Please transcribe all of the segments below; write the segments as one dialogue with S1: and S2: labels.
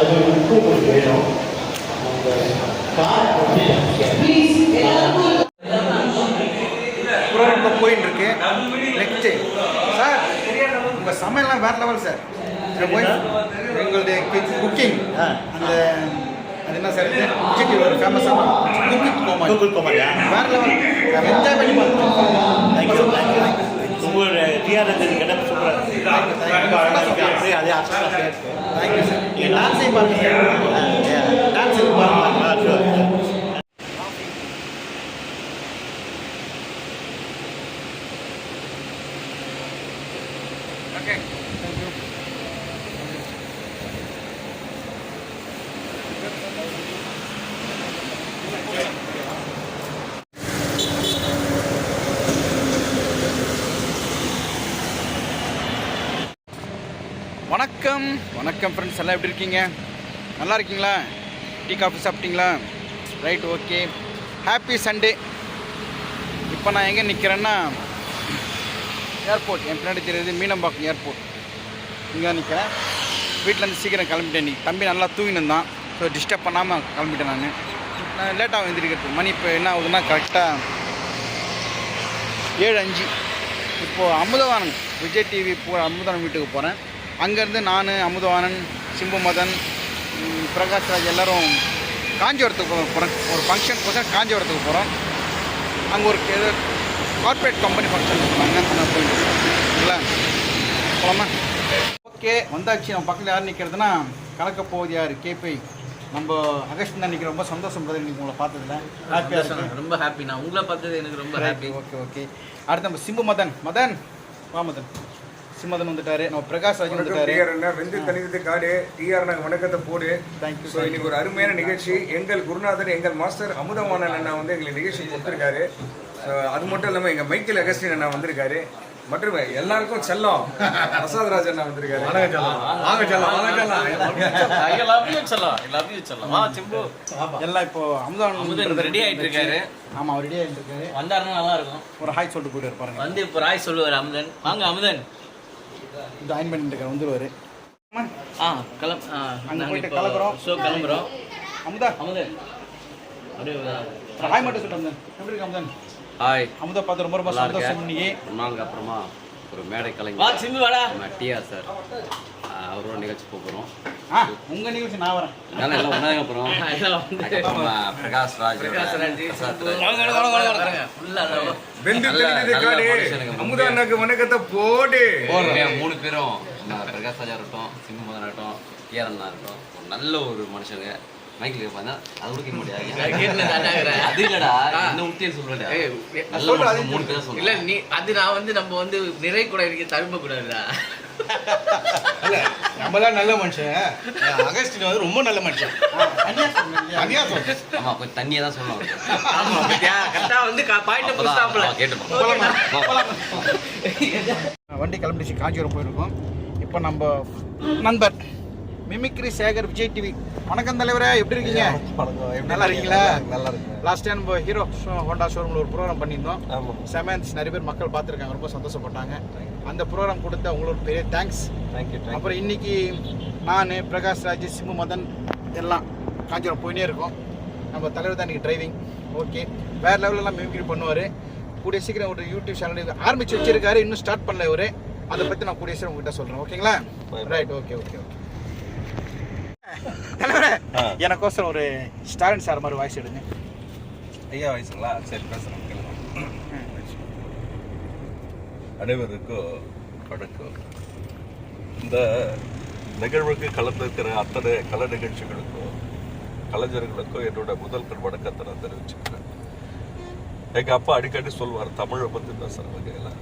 S1: அது உப்பு உங்களுக்கு வேணும் அந்த கார் ப்ளீஸ் குரல் போயின்னு சார் உங்கள் சமையல்லாம் வேறு லெவல் சார் எங்களுடைய அந்த அது என்ன சார் குக்கிங் ஒரு ஃபேமஸான கூகுள் கோமாரியா வேறு லெவல் என்ஜாய் பண்ணி பார்த்தோம் தேங்க்யூ தேங்க்யூ உங்களோட டிஆர் ரஞ்சன் கிட்ட சூப்பராக அதே ஆசை தேங்க்யூ சார் டான்ஸை பார்க்க ஃப்ரெண்ட்ஸ் எல்லாம் எப்படி இருக்கீங்க நல்லா இருக்கீங்களா டீ காஃபி சாப்பிட்டீங்களா ரைட் ஓகே ஹாப்பி சண்டே இப்போ நான் எங்கே நிற்கிறேன்னா ஏர்போர்ட் என் பின்னாடி தெரியுது மீனம்பாக்கம் ஏர்போர்ட் இங்கே தான் நிற்கிறேன் வீட்டிலேருந்து சீக்கிரம் கிளம்பிட்டேன் இன்றைக்கி தம்பி நல்லா தூங்கினு தான் ஸோ டிஸ்டர்ப் பண்ணாமல் கிளம்பிட்டேன் நான் நான் லேட்டாக வந்துருக்கிறது மணி இப்போ என்ன ஆகுதுன்னா கரெக்டாக ஏழு அஞ்சு இப்போது அமுதவானன் விஜய் டிவி போகிற அமுதவானன் வீட்டுக்கு போகிறேன் அங்கேருந்து நான் அமுதவானன் சிம்பு மதன் பிரகாஷ் ராஜ் எல்லோரும் காஞ்சிபுரத்துக்கு போகிறோம் ஒரு ஃபங்க்ஷன் கோசம் காஞ்சிபுரத்துக்கு போகிறோம் அங்கே ஒரு கார்பரேட் கம்பெனி ஃபங்க்ஷன் போகிறாங்க நான் சரிங்களா போகலாமா ஓகே வந்தாச்சு நம்ம பக்கத்தில் யார் நிற்கிறதுனா கலக்கப்போகுது யார் கேபி நம்ம அகஸ்ட் நினைக்கிற ரொம்ப சந்தோஷம் பிரதர் நீங்கள் உங்களை பார்த்ததில்ல ஹாப்பியாக
S2: இருக்கேன் ரொம்ப ஹாப்பி நான் உங்களை பார்த்தது எனக்கு ரொம்ப ஹாப்பி
S1: ஓகே ஓகே அடுத்து நம்ம சிம்பு மதன் மதன் வா மதன் சிம்மதன் வந்துட்டாரு நம்ம பிரகாஷ் ராஜ் வந்துட்டாரு
S3: வெந்து தனித்து காடு டிஆர் நாங்க வணக்கத்தை போடு தேங்க்யூ ஸோ இன்னைக்கு ஒரு அருமையான நிகழ்ச்சி எங்கள் குருநாதர் எங்கள் மாஸ்டர் அமுதமான அண்ணா வந்து எங்களை நிகழ்ச்சி கொடுத்துருக்காரு அது மட்டும் இல்லாமல் எங்க மைக்கேல் அகஸ்டின் அண்ணா வந்திருக்காரு மற்றும் எல்லாருக்கும் செல்லம் பிரசாத் ராஜ் அண்ணா வந்திருக்காரு
S4: வணக்கம் செல்லம் வணக்கம்
S2: செல்லம் எல்லாத்தையும் செல்லம் சிம்பு எல்லாம் இப்போ அமுதான் ரெடி ஆயிட்டு இருக்காரு
S1: ஆமா அவர் ரெடி ஆயிட்டு இருக்காரு
S2: வந்தாருன்னா நல்லா இருக்கும்
S1: ஒரு ஹாய் சொல்லிட்டு போயிட்டு இருப்பாரு
S2: வந்து இப்போ ஹாய் சொல்லுவார் அமுதன் வாங்க அமுதன்
S1: ஜாயின் பண்ணிட்டு இருக்கேன் வந்துருவாரு ஆ கிளம் அங்கே போயிட்டு கிளம்புறோம்
S2: ஷோ கிளம்புறோம்
S1: அமுதா அமுதா அப்படியே ஹாய் மட்டும் சொல்லிட்டு எப்படி இருக்கு அமுதன் ஹாய் அமுதா பார்த்து ரொம்ப ரொம்ப சந்தோஷம்
S2: ஒரு நாளுக்கு அப்புறமா ஒரு மேடை கலைஞர் சிந்து வாடா டிஆர் சார் அவரோட நிகழ்ச்சி போகிறோம் நிகழ்ச்சி நான் வரேன் எல்லாம் போகிறோம் பிரகாஷ் ராஜ்
S3: வணக்கத்தை போடு
S2: மூணு பேரும் பிரகாஷ் ராஜா இருக்கட்டும் சிம்மதன் இருக்கட்டும் கேரண்ணா இருக்கட்டும் நல்ல ஒரு மனுஷங்க மைக்ல பார்த்தா அது முடியாது அது இல்லடா என்ன சொல்றேன் மூணு பேர் சொல்ல இல்ல நீ அது நான் வந்து நம்ம வந்து நிறை கூட இருக்க தரும்ப கூடாதுடா
S3: இல்ல நல்ல மனுஷன் அகஸ்டின் வந்து ரொம்ப நல்ல மனுஷன்
S2: தண்ணியா தான் சொல்லணும் கரெக்டா வந்து
S1: வண்டி கிளம்பிடுச்சு காஞ்சிபுரம் போயிருக்கோம் இப்போ நம்ம நண்பர் மிமிக்ரி சேகர் விஜய் டிவி வணக்கம் தலைவரே எப்படி இருக்கீங்க நல்லா இருக்கீங்களா நல்லா இருக்கு லாஸ்ட் டைம் நம்ம ஹீரோ ஹோண்டா ஷோரூமில் ஒரு ப்ரோக்ராம் பண்ணியிருந்தோம் செமன்ஸ் நிறைய பேர் மக்கள் பார்த்துருக்காங்க ரொம்ப சந்தோஷப்பட்டாங்க அந்த ப்ரோக்ராம் கொடுத்த உங்களுக்கு பெரிய தேங்க்ஸ் தேங்க்யூ அப்புறம் இன்னைக்கு நான் பிரகாஷ் ராஜ் சிம்மு மதன் எல்லாம் காஞ்சிபுரம் போயினே இருக்கோம் நம்ம தலைவர் தான் இன்றைக்கி டிரைவிங் ஓகே வேறு லெவலெல்லாம் மிமிக்ரி பண்ணுவார் கூடிய சீக்கிரம் ஒரு யூடியூப் சேனல் ஆரம்பிச்சு வச்சிருக்காரு இன்னும் ஸ்டார்ட் பண்ணல இவர் அதை பற்றி நான் கூடிய சீக்கிரம் உங்ககிட்ட சொல்கிறேன் ஓகேங்களா ரைட் ஓகே ஓகே ஓகே எனக்கோசரம் ஒரு ஸ்டாலின் சார் மாதிரி வாய்ஸ் எடுங்க
S2: ஐயா வாய்ஸுங்களா சரி பேசுகிறேன்
S3: அனைவருக்கும் வணக்கம் இந்த நிகழ்வுக்கு கலந்துருக்கிற அத்தனை கலை நிகழ்ச்சிகளுக்கும் கலைஞர்களுக்கும் என்னோட முதல் கண் வணக்கத்தை நான் தெரிவிச்சுக்கிறேன் எங்கள் அப்பா அடிக்கடி சொல்வார் தமிழை பற்றி பேசுகிறவங்க எல்லாம்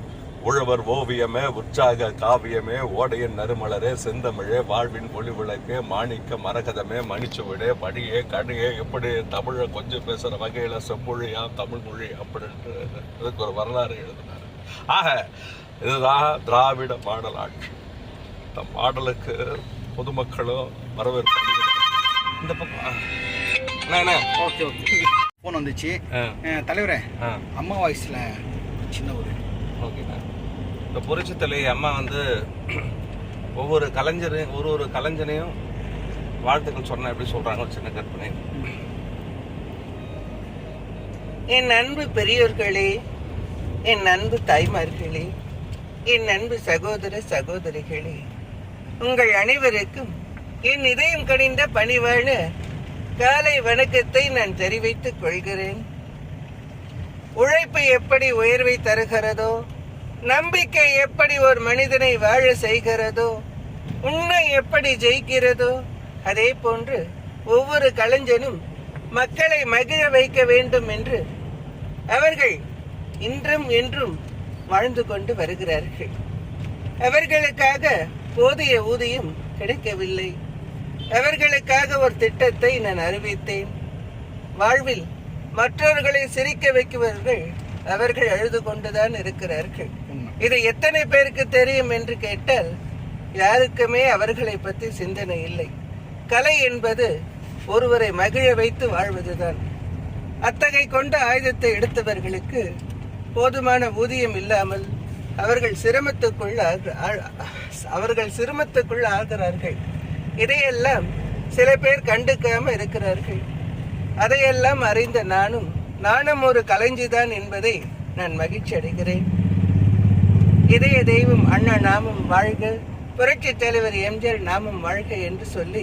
S3: உழவர் ஓவியமே உற்சாக காவியமே ஓடையின் நறுமலரே செந்தமிழே வாழ்வின் விளக்கு மாணிக்க மரகதமே மணிச்சுவிடே படியே கடியே எப்படி தமிழை கொஞ்சம் பேசுகிற வகையில் செம்மொழியா தமிழ் மொழி அப்படின்ட்டு இதுக்கு ஒரு வரலாறு எழுதினார் ஆக இதுதான் திராவிட பாடல் ஆட்சி இந்த பாடலுக்கு பொதுமக்களும் வரவேற்பு இந்த
S1: பக்கம் ஓகே ஓகே ஃபோன் வந்துச்சு தலைவரே அம்மா வாய்ஸில் சின்ன ஒரு ஓகேண்ணா
S2: இந்த புரட்சித்தலை அம்மா வந்து ஒவ்வொரு கலைஞரையும் ஒரு ஒரு கலைஞனையும் வாழ்த்துக்கள் சொன்ன எப்படி சொல்றாங்க சின்ன கற்பனை
S4: என் அன்பு பெரியோர்களே என் அன்பு தாய்மார்களே என் அன்பு சகோதர சகோதரிகளே உங்கள் அனைவருக்கும் என் இதயம் கடிந்த பணிவான காலை வணக்கத்தை நான் தெரிவித்துக் கொள்கிறேன் உழைப்பு எப்படி உயர்வை தருகிறதோ நம்பிக்கை எப்படி ஒரு மனிதனை வாழ செய்கிறதோ உண்மை எப்படி ஜெயிக்கிறதோ அதே போன்று ஒவ்வொரு கலைஞனும் மக்களை மகிழ வைக்க வேண்டும் என்று அவர்கள் இன்றும் என்றும் வாழ்ந்து கொண்டு வருகிறார்கள் அவர்களுக்காக போதிய ஊதியம் கிடைக்கவில்லை அவர்களுக்காக ஒரு திட்டத்தை நான் அறிவித்தேன் வாழ்வில் மற்றவர்களை சிரிக்க வைக்கிறவர்கள் அவர்கள் அழுது கொண்டுதான் இருக்கிறார்கள் இது எத்தனை பேருக்கு தெரியும் என்று கேட்டால் யாருக்குமே அவர்களை பற்றி சிந்தனை இல்லை கலை என்பது ஒருவரை மகிழ வைத்து வாழ்வதுதான் அத்தகை கொண்ட ஆயுதத்தை எடுத்தவர்களுக்கு போதுமான ஊதியம் இல்லாமல் அவர்கள் சிரமத்துக்குள் அவர்கள் சிரமத்துக்குள் ஆகிறார்கள் இதையெல்லாம் சில பேர் கண்டுக்காம இருக்கிறார்கள் அதையெல்லாம் அறிந்த நானும் நானும் ஒரு கலைஞ்சிதான் என்பதை நான் மகிழ்ச்சி அடைகிறேன் இதய தெய்வம் அண்ணா நாமும் வாழ்க புரட்சி தலைவர் எம்ஜிஆர் நாமும் வாழ்க என்று சொல்லி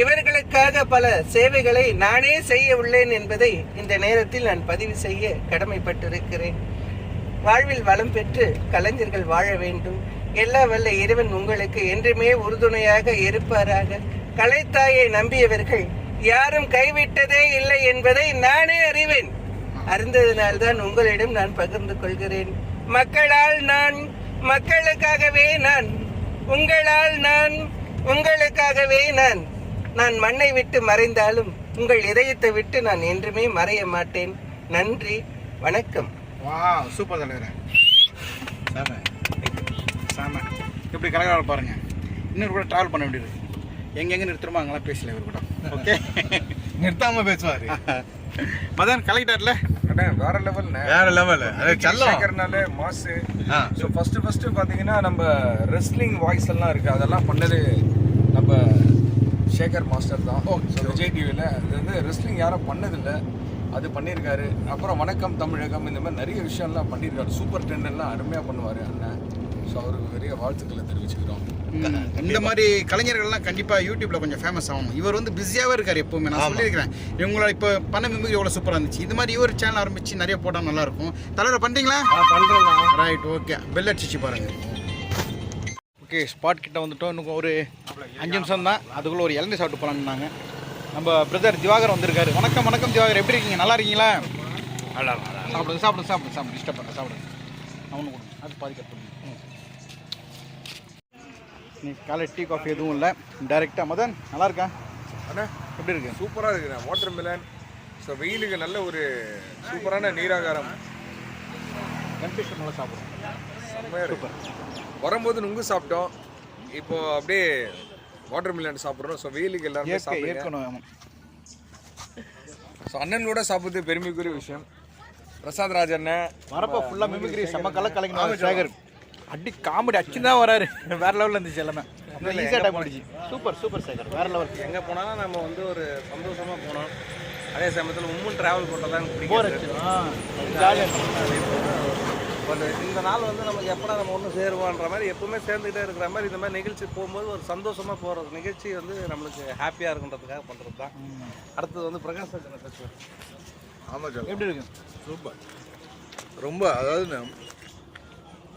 S4: இவர்களுக்காக பல சேவைகளை நானே செய்ய உள்ளேன் என்பதை இந்த நேரத்தில் நான் பதிவு செய்ய கடமைப்பட்டிருக்கிறேன் வாழ்வில் வளம் பெற்று கலைஞர்கள் வாழ வேண்டும் எல்லா வல்ல இறைவன் உங்களுக்கு என்றுமே உறுதுணையாக இருப்பாராக கலைத்தாயை நம்பியவர்கள் யாரும் கைவிட்டதே இல்லை என்பதை நானே அறிவேன் அறிந்ததனால்தான் உங்களிடம் நான் பகிர்ந்து கொள்கிறேன் மக்களால் நான் மக்களுக்காகவே நான் உங்களால் நான் உங்களுக்காகவே நான் நான் மண்ணை விட்டு மறைந்தாலும் உங்கள் இதயத்தை விட்டு நான் என்றுமே மறைய மாட்டேன் நன்றி வணக்கம்
S1: வா சூப்பர் தலைவர் சாம இப்படி கலகலாக பாருங்க இன்னொரு கூட ட்ராவல் பண்ண வேண்டியது எங்கெங்க நிறுத்துறோமோ அங்கெல்லாம் பேசல இவர் கூட ஓகே நிறுத்தாமல் பேசுவார் மதன் கலெக்டர்ல வேற லெவல் வேற லெவல் அது சல்லம்
S3: மாஸ் ஸோ ஃபர்ஸ்ட் ஃபர்ஸ்ட் பார்த்தீங்கன்னா நம்ம ரெஸ்லிங் வாய்ஸ் எல்லாம் இருக்கு அதெல்லாம் பண்ணது நம்ம சேகர் மாஸ்டர் தான் ஸோ விஜய் டிவியில் அது வந்து ரெஸ்லிங் யாரும் பண்ணதில்லை அது பண்ணியிருக்காரு அப்புறம் வணக்கம் தமிழகம் இந்த மாதிரி நிறைய விஷயம்லாம் பண்ணியிருக்காரு சூப்பர் டெண்டர்லாம் அருமையாக பண்ணுவார் அண்ணன் ஸோ அவருக்கு பெரிய வாழ்த்துக்களை தெரிவிச்சுக்கிறோம்
S1: இந்த மாதிரி கலைஞர்கள்லாம் கண்டிப்பாக யூடியூப்பில் கொஞ்சம் ஃபேமஸ் ஆகும் இவர் வந்து பிஸியாகவே இருக்கார் எப்போவுமே நான் சொல்லியிருக்கிறேன் இவங்களோட இப்போ பண்ண மிமிக்ரி எவ்வளோ சூப்பராக இருந்துச்சு இது மாதிரி இவர் சேனல் ஆரம்பித்து நிறைய போட்டால் நல்லாயிருக்கும் தலைவர் பண்ணுறீங்களா பண்ணுறோம் ரைட் ஓகே பெல் அடிச்சு பாருங்கள் ஓகே ஸ்பாட் கிட்ட வந்துட்டோம் இன்னும் ஒரு அஞ்சு நிமிஷம் தான் அதுக்குள்ளே ஒரு இளநீர் சாப்பிட்டு போகலான்னாங்க நம்ம பிரதர் திவாகர் வந்திருக்காரு வணக்கம் வணக்கம் திவாகர் எப்படி இருக்கீங்க நல்லா இருக்கீங்களா நல்லா சாப்பிடுங்க சாப்பிடுங்க சாப்பிடுங்க சாப்பிடுங்க டிஸ்டர்ப் சாப்பிடுங்க அவனு கொடுங்க அது பாதிக்க இன்னைக்கு காலை டீ காஃபி எதுவும் இல்லை டைரெக்டாக மதன் நல்லா இருக்கா
S3: அண்ணா எப்படி இருக்கு சூப்பராக இருக்குண்ணா வாட்டர் மிலன் ஸோ வெயிலுக்கு நல்ல ஒரு சூப்பரான நீராகாரம்
S1: டெம்பரேச்சர் நல்லா சாப்பிடும்
S3: செம்மையாக இருக்கும் வரும்போது நுங்கு சாப்பிட்டோம் இப்போ அப்படியே வாட்டர் மிலன் சாப்பிட்றோம் ஸோ வெயிலுக்கு எல்லாருமே சாப்பிடணும் ஸோ அண்ணனோட சாப்பிட்றது பெருமைக்குரிய விஷயம் பிரசாத் ராஜ் அண்ணன்
S1: வரப்போ ஃபுல்லாக மிமிக்ரி செம்ம கலக்கலைங்க சேகர் அடி காமெடி அச்சு தான் வராரு வேற லெவலில் இருந்துச்சு எல்லாமே சூப்பர் சூப்பர் சேகர் வேற லெவல்
S3: எங்கே போனாலும் நம்ம வந்து ஒரு சந்தோஷமாக போனோம் அதே சமயத்தில் உம்மும் ட்ராவல் பண்ணுறதான் தான் இந்த நாள் வந்து நமக்கு எப்படா நம்ம ஒன்றும் சேருவோன்ற மாதிரி எப்பவுமே சேர்ந்துக்கிட்டே இருக்கிற மாதிரி இந்த மாதிரி நிகழ்ச்சி போகும்போது ஒரு சந்தோஷமாக போகிறது நிகழ்ச்சி வந்து நம்மளுக்கு ஹாப்பியாக இருக்குன்றதுக்காக பண்ணுறது தான் அடுத்தது வந்து பிரகாஷ் ஃபெஸ்டிவல் ஆமாம் எப்படி இருக்கு சூப்பர் ரொம்ப அதாவது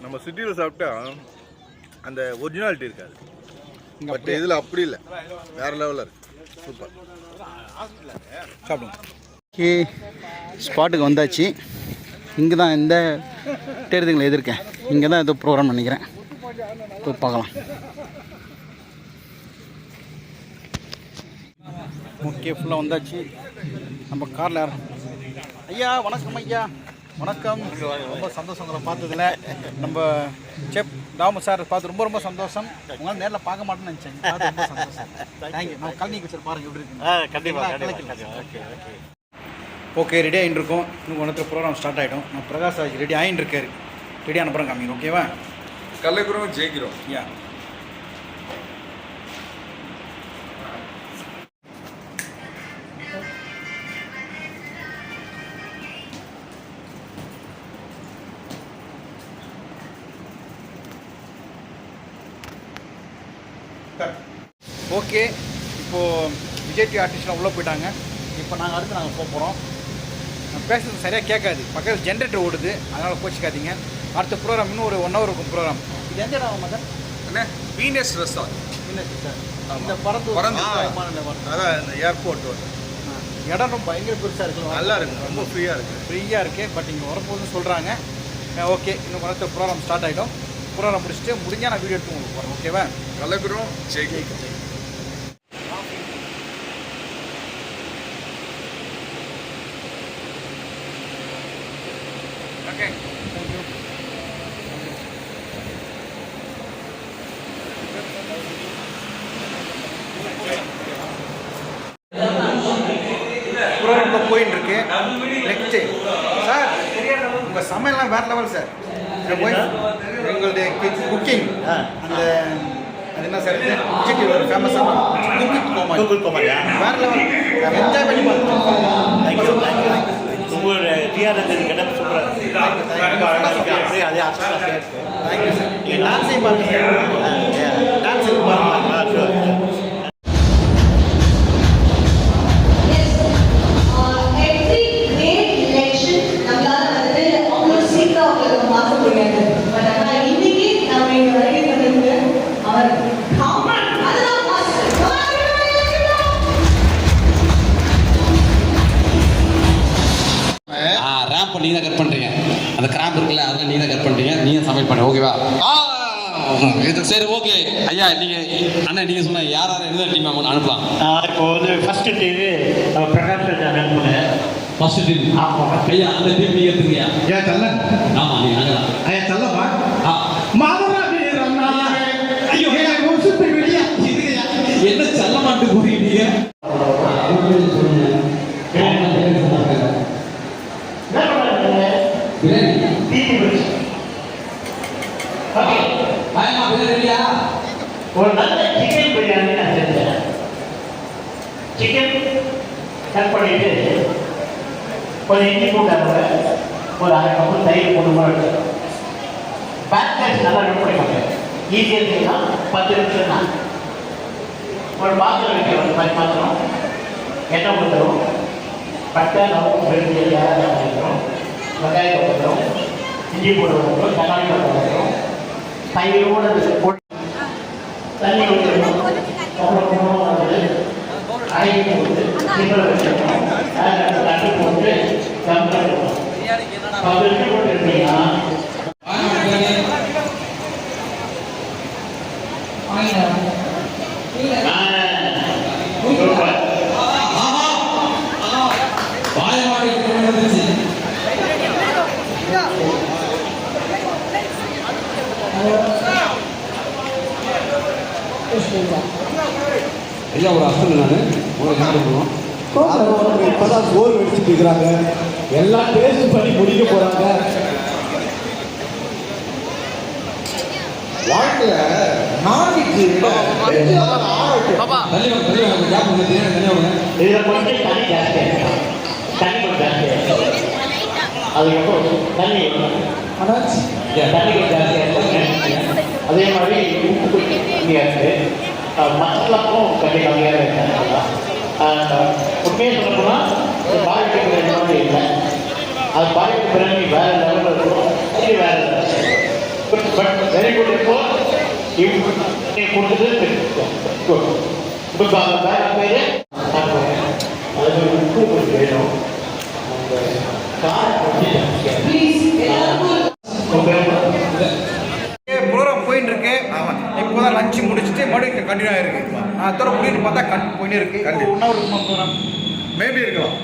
S3: நம்ம சிட்டியில் சாப்பிட்டா அந்த ஒரிஜினாலிட்டி இருக்காது பட் இதில் அப்படி இல்லை வேறு லெவலில் இருக்குது சூப்பர்
S1: சாப்பிடுங்க ஸ்பாட்டுக்கு வந்தாச்சு இங்கே தான் இந்த தேர்தல்களை எதிர்க்கேன் இங்கே தான் ஏதோ ப்ரோக்ராம் நினைக்கிறேன் போய் பார்க்கலாம் ஓகே ஃபுல்லாக வந்தாச்சு நம்ம காரில் ஐயா வணக்கம் ஐயா வணக்கம் ரொம்ப சந்தோஷம் உங்களை பார்த்ததில் நம்ம செப் தாமு சார் பார்த்து ரொம்ப ரொம்ப சந்தோஷம் உங்களால் நேரில் பார்க்க மாட்டேன்னு நினச்சேன் ரொம்ப சந்தோஷம் தேங்க்யூ நான் கல்னிக்கு சார் பாருங்கள் எப்படி
S2: இருக்கு கண்டிப்பாக ஓகே ஓகே
S1: ஓகே ரெடி ஆகிட்டு இருக்கோம் இன்னும் ஒன்றத்தில் ப்ரோக்ராம் ஸ்டார்ட் ஆகிடும் நான் பிரகாஷ் ராஜ் ரெடி ஆகிட்டு இருக்காரு ரெடி அனுப்புகிறேன் காமிக்கிறோம் ஓகேவா
S3: கலைக்கிறோம் ஜெயிக்கிறோம் யா
S1: ஓகே இப்போது விஜய் டிவி ஆர்டிஸ்ட்லாம் உள்ளே போயிட்டாங்க இப்போ நாங்கள் அடுத்து நாங்கள் போக போகிறோம் நான் பேசுறது சரியாக கேட்காது பக்கத்தில் ஜென்ரேட்டர் ஓடுது அதனால் கோச்சிக்காதீங்க அடுத்த ப்ரோக்ராம் இன்னும் ஒரு ஒன் ஹவர் இருக்கும் ப்ரோக்ராம் இது எந்த இடம்
S3: மதன் என்ன வீனஸ் ரெசார்ட் வீனஸ்
S1: ரெசார்ட் இந்த பறந்து
S3: பறந்து அதான் இந்த ஏர்போர்ட் வந்து
S1: இடம் ரொம்ப பயங்கர பெருசாக இருக்கு நல்லா இருக்குது ரொம்ப ஃப்ரீயாக இருக்குது ஃப்ரீயாக இருக்குது பட் இங்கே வரப்போதுன்னு சொல்கிறாங்க ஓகே இன்னும் அடுத்த ப்ரோக்ராம் ஸ்டார்ட் ஆகிடும் ப்ரோக்ராம் முடிச்சுட்டு முடிஞ்சால் நான் வீடியோ எடுத்து உங்களுக்கு போகிறேன் ஓகேவா
S3: கலக்குறோம் ஜெய் ஓகே
S1: போயின்னு இருக்கு நெக்ஸ்ட் சார் உங்கள் சமையல்லாம் வேறு லெவல் சார் எங்களுடைய குக்கிங் அந்த அது என்ன சார் விஜய்க்கு ஒரு ஃபேமஸான குக்கிங் கோமா வேறு லெவல்
S2: என்ஜாய் வித்யாநந்தன் கடம் சொல்கிறார் அதே ஆக்சுவலாக டான்ஸையும் பாருங்க டான்ஸையும்
S1: கிராம்பு நீ தான் கட் பண்ணுறீங்க அந்த கிராம்பு இருக்குல்ல அதெல்லாம் நீ தான் கட் பண்ணுறீங்க நீ தான் சமையல் பண்ண ஓகேவா இது சரி ஓகே ஐயா நீங்க அண்ணா நீங்க சொன்ன யார் யார் எந்த டீம் அனுப்பலாம் இப்போ வந்து ஃபர்ஸ்ட் டீம் பிரகாஷ் அனுப்புனேன் ஃபர்ஸ்ட் டீம் ஐயா அந்த டீம் நீங்க எடுத்துக்கியா ஐயா தல்ல ஆமா நீங்க நாங்களா ஐயா தல்லப்பா ஐயோ என்ன செல்ல மாட்டு கூறிட்டீங்க
S4: கொஞ்சம் தயிர் போதுமாக எடுத்துக்கணும் நல்லா நோட் பண்ணுங்க ஈஸியாக இருந்தீங்கன்னா பத்து நிமிஷம் தான் ஒரு பாத்திரம் வைக்கிறோம் பத்து பாத்திரம் எண்ணெய் கொடுத்துரும் பட்டை லவங்கம் பெருமை ஏழாயிரம் வைக்கிறோம் வெங்காயம் கொடுத்துரும் இஞ்சி போட்டு வைக்கிறோம் தக்காளி போட்டு வைக்கிறோம் தயிரோடு போட்டு தண்ணி வைக்கிறோம் அப்புறம் வந்து அரைக்கி போட்டு சிக்கல் வச்சுருக்கோம் அதில் நட்டு போட்டு கம்பெனி அது என்ன பண்ணிருக்கீங்கன்னா ஐயா ஒரு அசல் நான் உங்களுக்கு என்ன பண்ணுவோம் கோல் வெடிச்சுட்டு இருக்கிறாங்க எல்லாம் பேசும் பண்ணி முடிக்க போறாங்க வாழ்க்கையில் நாளைக்கு அதே மாதிரி உப்பு கண்டிப்பாக உண்மையை சொல்லப்போனால் பாதிக்கப்பட்ட
S1: போயின்னு இருக்கு ஆமாம் லஞ்சு முடிச்சுட்டு மறுபடியும் கண்டினியூ ஆகிருக்கு நான் தூரம் போயிட்டு பார்த்தா கண் போயின்னு இருக்கு இன்னும் ஒரு ப்ரோக்ராம் மேபி இருக்கலாம்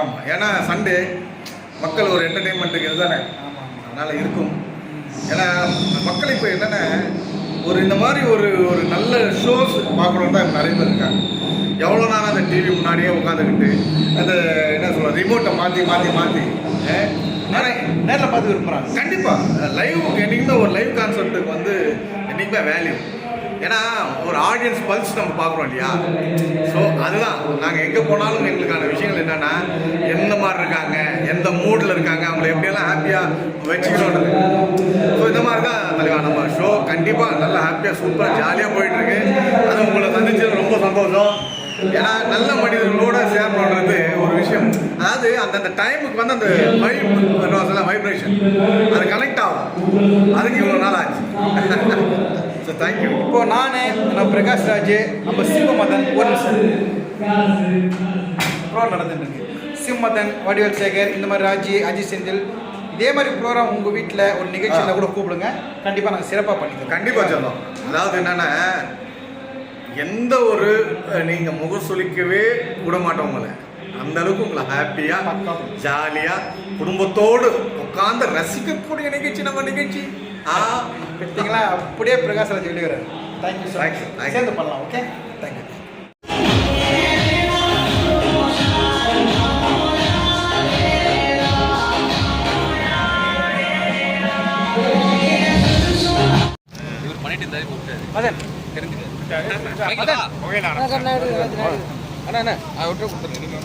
S1: ஆமாம் ஏன்னா சண்டே மக்கள் ஒரு என்டர்டெயின்மெண்ட்டுக்கு இதுதானே அதனால் இருக்கும் ஏன்னா மக்கள் இப்போ என்னென்ன ஒரு இந்த மாதிரி ஒரு ஒரு நல்ல ஷோஸ் பார்க்கணும் தான் நிறைய பேர் இருக்காங்க எவ்வளோ நேரம் அந்த டிவி முன்னாடியே உட்காந்துக்கிட்டு அந்த என்ன சொல்கிறது ரிமோட்டை மாற்றி மாற்றி மாற்றி நிறைய நேரில் பார்த்து விரும்புகிறாங்க கண்டிப்பாக லைவ் என்றைக்குமே ஒரு லைவ் கான்செப்ட்டுக்கு வந்து என்றைக்குமே வேல்யூ ஏன்னா ஒரு ஆடியன்ஸ் பல்ஸ் நம்ம பார்க்குறோம் இல்லையா ஸோ அதுதான் நாங்கள் எங்கே போனாலும் எங்களுக்கான விஷயங்கள் என்னென்னா எந்த மாதிரி இருக்காங்க எந்த மூடில் இருக்காங்க அவங்கள எப்படியெல்லாம் ஹாப்பியாக வச்சுக்கணுன்றது ஸோ இந்த மாதிரி தான் தலைவா நம்ம ஷோ கண்டிப்பாக நல்லா ஹாப்பியாக சூப்பராக ஜாலியாக போயிட்டுருக்கு அது உங்களை சந்திச்சது ரொம்ப சந்தோஷம் ஏன்னா நல்ல மனிதர்களோட ஷேர் பண்ணுறது ஒரு விஷயம் அதாவது அந்தந்த டைமுக்கு வந்து அந்த வைப் வைப்ரேஷன் அது கனெக்ட் ஆகும் அதுக்கு இவ்வளோ நாள் ஆச்சு தேங்க்யூ இப்போ நான் நம்ம பிரகாஷ் ராஜ் நம்ம சிம்மதன் ஒரு நிமிஷம் ப்ரோ நடந்துட்டு சிம்மதன் வடிவல் சேகர் இந்த மாதிரி ராஜி அஜித் செந்தில் இதே மாதிரி ப்ரோக்ராம் உங்கள் வீட்டில் ஒரு நிகழ்ச்சியில் கூட கூப்பிடுங்க கண்டிப்பாக நாங்கள் சிறப்பாக பண்ணிக்கிறோம் கண்டிப்பாக சொல்லலாம் அதாவது என்னென்னா எந்த ஒரு நீங்கள் முகம் சுழிக்கவே விட மாட்டோம் அந்த அளவுக்கு உங்களை ஹாப்பியாக ஜாலியாக குடும்பத்தோடு உட்காந்து ரசிக்கக்கூடிய நிகழ்ச்சி நம்ம நிகழ்ச்சி ஆ எடுத்தீங்களா அப்படியே பிரகாஷ்ராஜ் வெளிவரார் தேங்க்யூ சார் சார் சேர்ந்து பண்ணலாம் ஓகே தேங்க்யூ மதன் தெரிஞ்சுக்க அண்ணா அண்ணா அவர்கிட்ட கொடுத்துருங்க